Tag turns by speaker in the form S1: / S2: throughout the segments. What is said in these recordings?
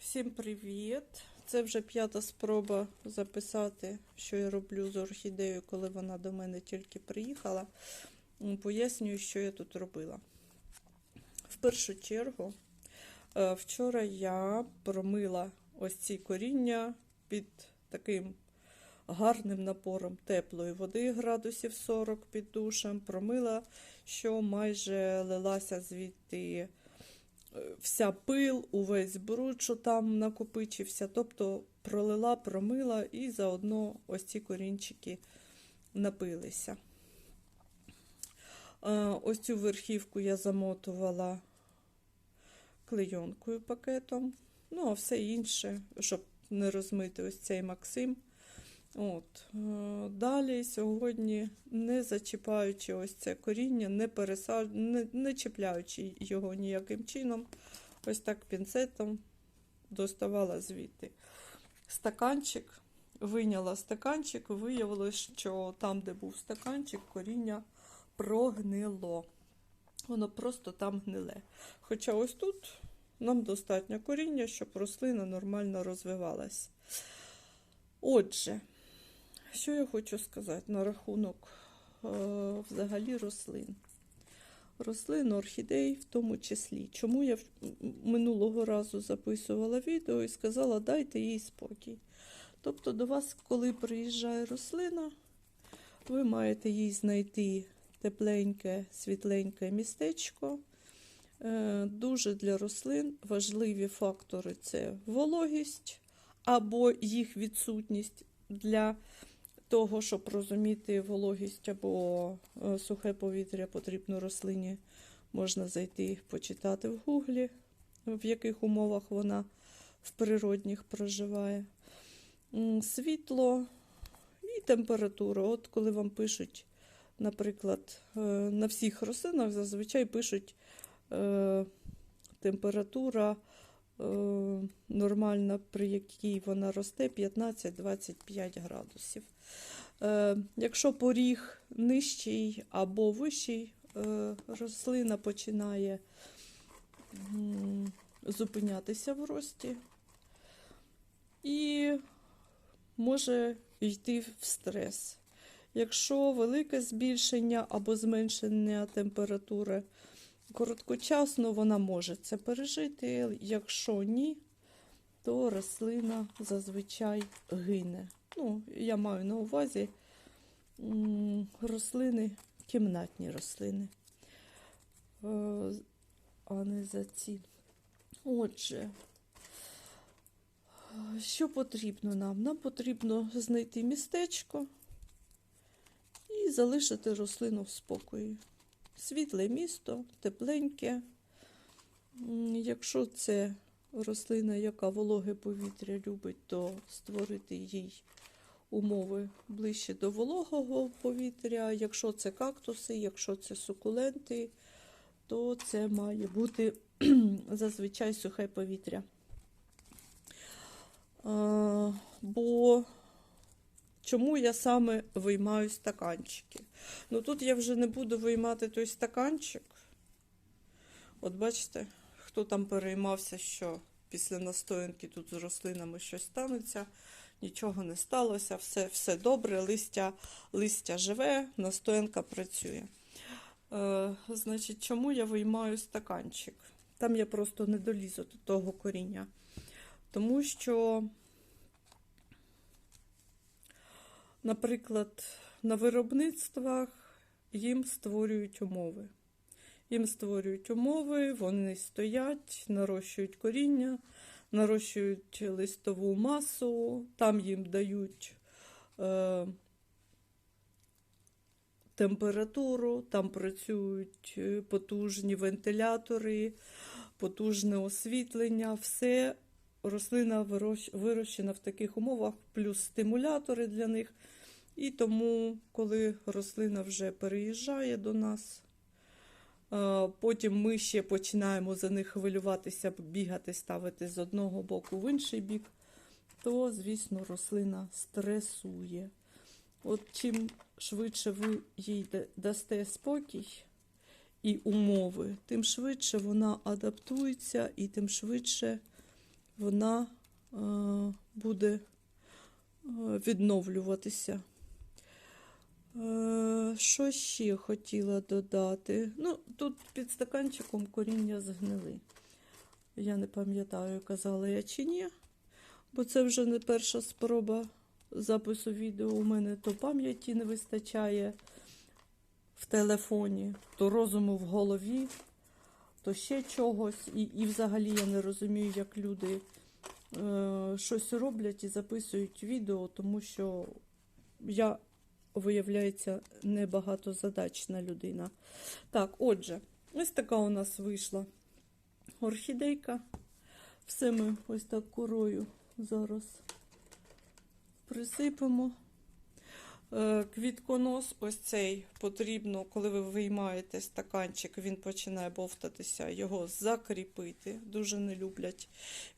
S1: Всім привіт! Це вже п'ята спроба записати, що я роблю з орхідеєю, коли вона до мене тільки приїхала. Пояснюю, що я тут робила. В першу чергу, е, вчора я промила ось ці коріння під таким гарним напором теплої води, градусів 40 під душем. Промила, що майже лилася звідти вся пил, увесь бруд, що там накопичився. Тобто пролила, промила і заодно ось ці корінчики напилися. Ось цю верхівку я замотувала клейонкою пакетом. Ну, а все інше, щоб не розмити ось цей Максим. От. е, Далі сьогодні, не зачіпаючи ось це коріння, не, пересаж... не, не чіпляючи його ніяким чином, ось так пінцетом доставала звідти стаканчик, вийняла стаканчик, виявилось, що там, де був стаканчик, коріння прогнило. Воно просто там гниле. Хоча ось тут нам достатньо коріння, щоб рослина нормально розвивалась. Отже, що я хочу сказати на рахунок е, взагалі рослин. Рослин, орхідей в тому числі. Чому я минулого разу записувала відео і сказала, дайте їй спокій. Тобто до вас, коли приїжджає рослина, ви маєте їй знайти тепленьке, світленьке містечко. Е, Дуже для рослин важливі фактори це вологість або їх відсутність для того, щоб розуміти вологість або е, сухе повітря потрібно рослині, можна зайти почитати в гуглі, в яких умовах вона в природних проживає. Світло і температура. От коли вам пишуть, наприклад, е, на всіх рослинах зазвичай пишуть е, температура нормальна, при якій вона росте 15-25 градусів. Е, Якщо поріг нижчий або вищий, е, рослина починає зупинятися в рості і може йти в стрес. Якщо велике збільшення або зменшення температури, короткочасно вона може це пережити. Якщо ні, то рослина зазвичай гине. Ну, я маю на увазі рослини, кімнатні рослини, е, а не за ці. Отже, що потрібно нам? Нам потрібно знайти містечко і залишити рослину в спокої. Світле місто, тепленьке. Якщо це рослина, яка вологе повітря любить, то створити їй умови ближче до вологого повітря. Якщо це кактуси, якщо це сукуленти, то це має бути зазвичай сухе повітря. А, бо чому я саме виймаю стаканчики? Ну тут я вже не буду виймати той стаканчик. От бачите, хто там переймався, що після настоянки тут з рослинами щось станеться, нічого не сталося, все, все добре, листя, листя живе, настоянка працює. Е, значить, чому я виймаю стаканчик? Там я просто не долізу до того коріння. Тому що, наприклад, на виробництвах їм створюють умови. Їм створюють умови, вони стоять, нарощують коріння, нарощують листову масу, там їм дають е, температуру, там працюють е, потужні вентилятори, потужне освітлення, все рослина вирощена в таких умовах, плюс стимулятори для них. І тому, коли рослина вже переїжджає до нас, потім ми ще починаємо за них хвилюватися, бігати, ставити з одного боку в інший бік, то, звісно, рослина стресує. От чим швидше ви їй дасте спокій і умови, тим швидше вона адаптується і тим швидше вона е, буде е, відновлюватися. Е, Що ще хотіла додати? Ну, тут під стаканчиком коріння згнили. Я не пам'ятаю, казала я чи ні, бо це вже не перша спроба запису відео у мене, то пам'яті не вистачає в телефоні, то розуму в голові, то ще чогось. І, і взагалі я не розумію, як люди е, щось роблять і записують відео, тому що я, виявляється, небагатозадачна людина. Так, отже, ось така у нас вийшла орхідейка. Все ми ось так корою зараз присипемо. Е, Квітконос, ось цей потрібно, коли ви виймаєте стаканчик, він починає бовтатися, його закріпити. Дуже не люблять.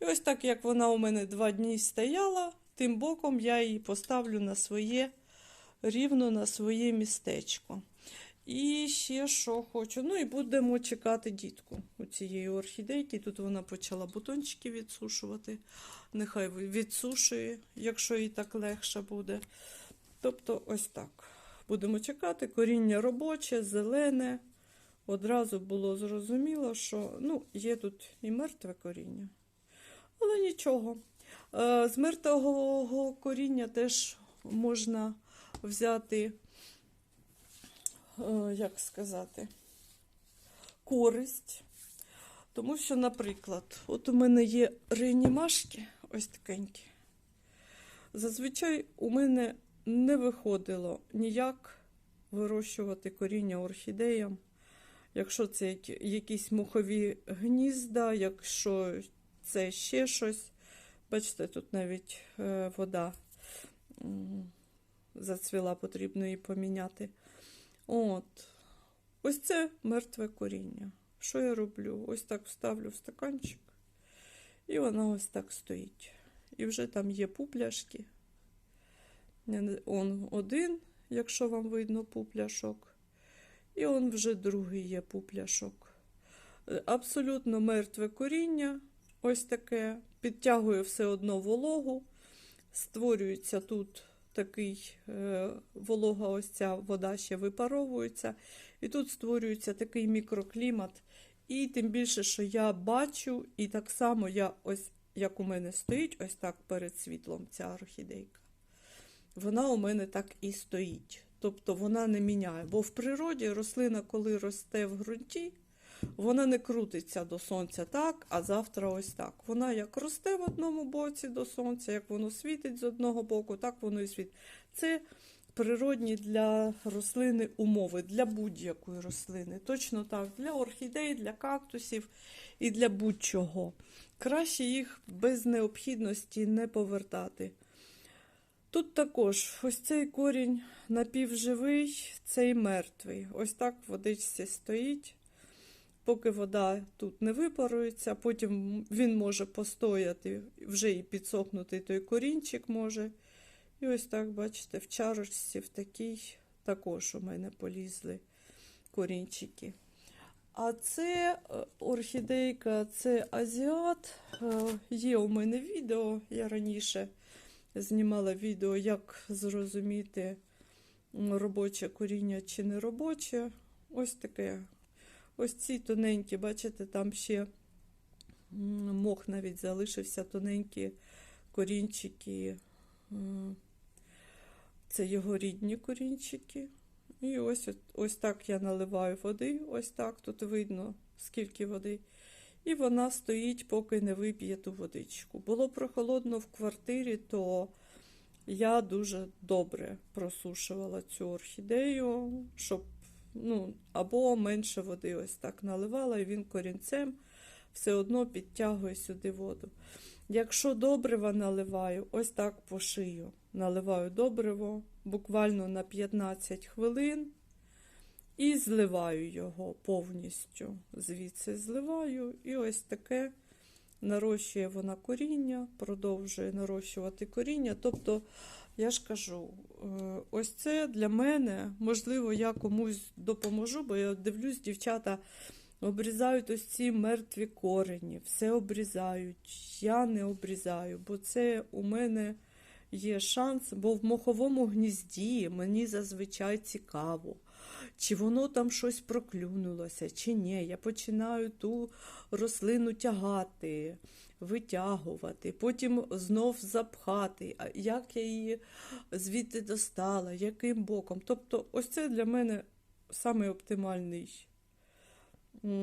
S1: І ось так, як вона у мене два дні стояла, тим боком я її поставлю на своє, рівно на своє містечко. І ще що хочу. Ну і будемо чекати дітку у цієї орхідейки. Тут вона почала бутончики відсушувати. Нехай відсушує, якщо їй так легше буде. Тобто, ось так. Будемо чекати. Коріння робоче, зелене. Одразу було зрозуміло, що ну, є тут і мертве коріння. Але нічого. Е, З мертвого коріння теж можна взяти, е, як сказати, користь. Тому що, наприклад, от у мене є реанімашки, ось такенькі. Зазвичай у мене не виходило ніяк вирощувати коріння орхідеям. Якщо це якісь мухові гнізда, якщо це ще щось. Бачите, тут навіть е, вода зацвіла, потрібно її поміняти. От. Ось це мертве коріння. Що я роблю? Ось так вставлю в стаканчик, і вона ось так стоїть. І вже там є пупляшки. Он один, якщо вам видно пупляшок. І он вже другий є пупляшок. Е, Абсолютно мертве коріння, ось таке, підтягує все одно вологу. Створюється тут такий е, волога, ось ця вода ще випаровується. І тут створюється такий мікроклімат. І тим більше, що я бачу, і так само я ось, як у мене стоїть, ось так перед світлом ця орхідейка. Вона у мене так і стоїть. Тобто вона не міняє. Бо в природі рослина, коли росте в ґрунті, вона не крутиться до сонця так, а завтра ось так. Вона як росте в одному боці до сонця, як воно світить з одного боку, так воно і світить. Це природні для рослини умови, для будь-якої рослини. Точно так, для орхідей, для кактусів і для будь-чого. Краще їх без необхідності не повертати. Тут також ось цей корінь напівживий, цей мертвий. Ось так в водичці стоїть. Поки вода тут не випарується, потім він може постояти, вже і підсохнути той корінчик може. І ось так, бачите, в чарочці в такій також у мене полізли корінчики. А це е, орхідейка, це азіат. Е, Є у мене відео, я раніше знімала відео, як зрозуміти робоче коріння чи не робоче. Ось таке. Ось ці тоненькі, бачите, там ще мох навіть залишився, тоненькі корінчики. Це його рідні корінчики. І ось, ось так я наливаю води, ось так, тут видно, скільки води. І вона стоїть, поки не вип'є ту водичку. Було прохолодно в квартирі, то я дуже добре просушувала цю орхідею, щоб ну, або менше води ось так наливала, і він корінцем все одно підтягує сюди воду. Якщо добрива наливаю, ось так по шию. Наливаю добриво буквально на 15 хвилин і зливаю його повністю. Звідси зливаю, і ось таке нарощує вона коріння, продовжує нарощувати коріння. Тобто, я ж кажу, е, ось це для мене, можливо, я комусь допоможу, бо я дивлюсь, дівчата Обрізають ось ці мертві корені, все обрізають. Я не обрізаю, бо це у мене є шанс, бо в моховому гнізді мені зазвичай цікаво, чи воно там щось проклюнулося, чи ні. Я починаю ту рослину тягати, витягувати, потім знов запхати, а як я її звідти достала, яким боком. Тобто, ось це для мене самий оптимальний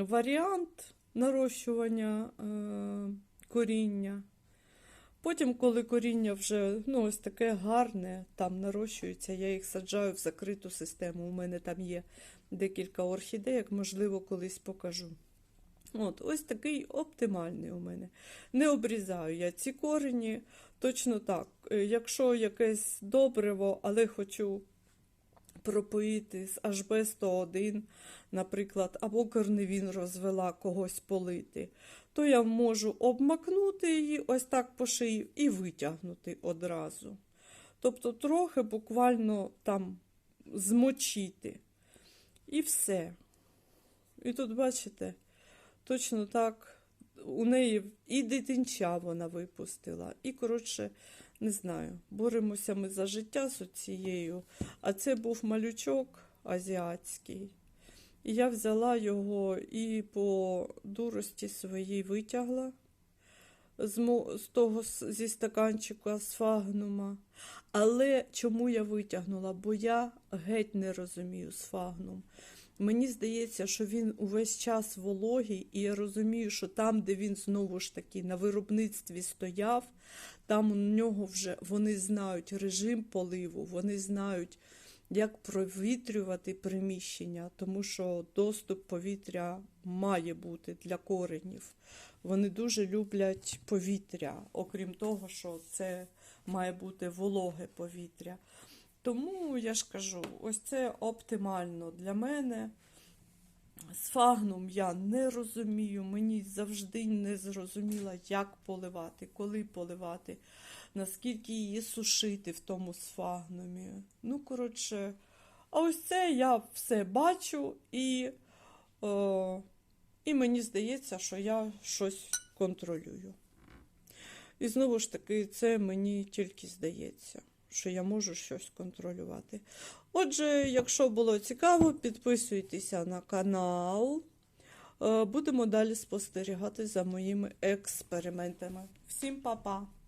S1: варіант нарощування е, коріння. Потім, коли коріння вже ну, ось таке гарне, там нарощується, я їх саджаю в закриту систему. У мене там є декілька орхідеїк, можливо, колись покажу. От, ось такий оптимальний у мене. Не обрізаю я ці корені. Точно так. Е, Якщо якесь добриво, але хочу пропоїти з HB101, наприклад, або корневін розвела когось полити, то я можу обмакнути її ось так по шиї і витягнути одразу. Тобто трохи буквально там змочити. І все. І тут, бачите, точно так. У неї і дитинча вона випустила. І, коротше, не знаю, боремося ми за життя з цією. А це був малючок азіатський. І я взяла його і по дурості своїй витягла з, того зі стаканчика з фагнума. Але чому я витягнула? Бо я геть не розумію з фагнум. Мені здається, що він увесь час вологий, і я розумію, що там, де він знову ж таки на виробництві стояв, там у нього вже вони знають режим поливу, вони знають, як провітрювати приміщення, тому що доступ повітря має бути для коренів. Вони дуже люблять повітря, окрім того, що це має бути вологе повітря. Тому я ж кажу, ось це оптимально для мене. З фагном я не розумію, мені завжди не зрозуміла, як поливати, коли поливати, наскільки її сушити в тому сфагнумі. Ну, коротше, а ось це я все бачу і, о, і мені здається, що я щось контролюю. І знову ж таки, це мені тільки здається, що я можу щось контролювати. Отже, якщо було цікаво, підписуйтеся на канал. Е, Будемо далі спостерігати за моїми експериментами. Всім па-па!